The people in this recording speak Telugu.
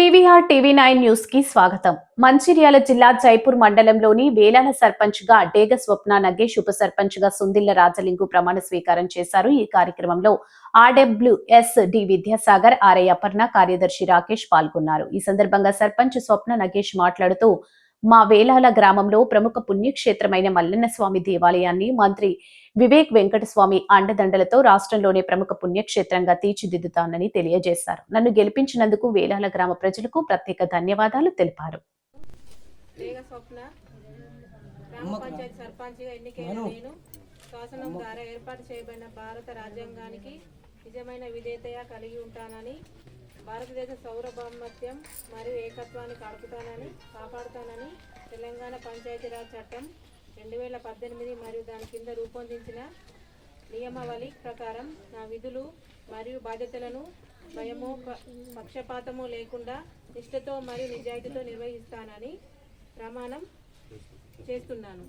పీవీఆర్ టీవీ నైన్ న్యూస్కి స్వాగతం. మంచిర్యాల జిల్లా జైపూర్ మండలంలోని వేలాల సర్పంచ్గా డేగ స్వప్న నగేష్ ఉప సర్పంచ్గా సుందిల్ల రాజలింగు ప్రమాణ స్వీకారం చేశారు. ఈ కార్యక్రమంలో RWS D Vidyasagar RI Aparna కార్యదర్శి రాకేష్ పాల్గొన్నారు. ఈ సందర్భంగా సర్పంచ్ స్వప్న నగేష్ మాట్లాడుతూ మా వేలాల గ్రామంలో ప్రముఖ పుణ్యక్షేత్రమైన మల్లన్న స్వామి దేవాలయాన్ని మంత్రి వివేక్ వెంకటస్వామి అండదండలతో రాష్ట్రంలోనే ప్రముఖ పుణ్యక్షేత్రంగా తీర్చిదిద్దుతానని తెలియజేశారు. నన్ను గెలిపించినందుకు వేలాల గ్రామ ప్రజలకు ప్రత్యేక ధన్యవాదాలు తెలిపారు. రేగ స్వప్న గ్రామ పంచాయతీ సర్పంచ్గా ఎన్నికైన నేను శాసనం ద్వారా ఏర్పాటు చేయబడిన భారత రాజ్యాంగానికి నిజమైన విధేయత కలిగి ఉంటానని భారతదేశ సౌరభౌమత్యం మరియు ఏకత్వాన్ని కాడుపుతానని కాపాడుతానని తెలంగాణ పంచాయతీరాజ్ చట్టం రెండు వేల పద్దెనిమిది మరియు దాని కింద రూపొందించిన నియమావళి ప్రకారం నా విధులు మరియు బాధ్యతలను భయము పక్షపాతము లేకుండా నిష్ఠతో మరియు నిజాయితీతో నిర్వహిస్తానని ప్రమాణం చేస్తున్నాను.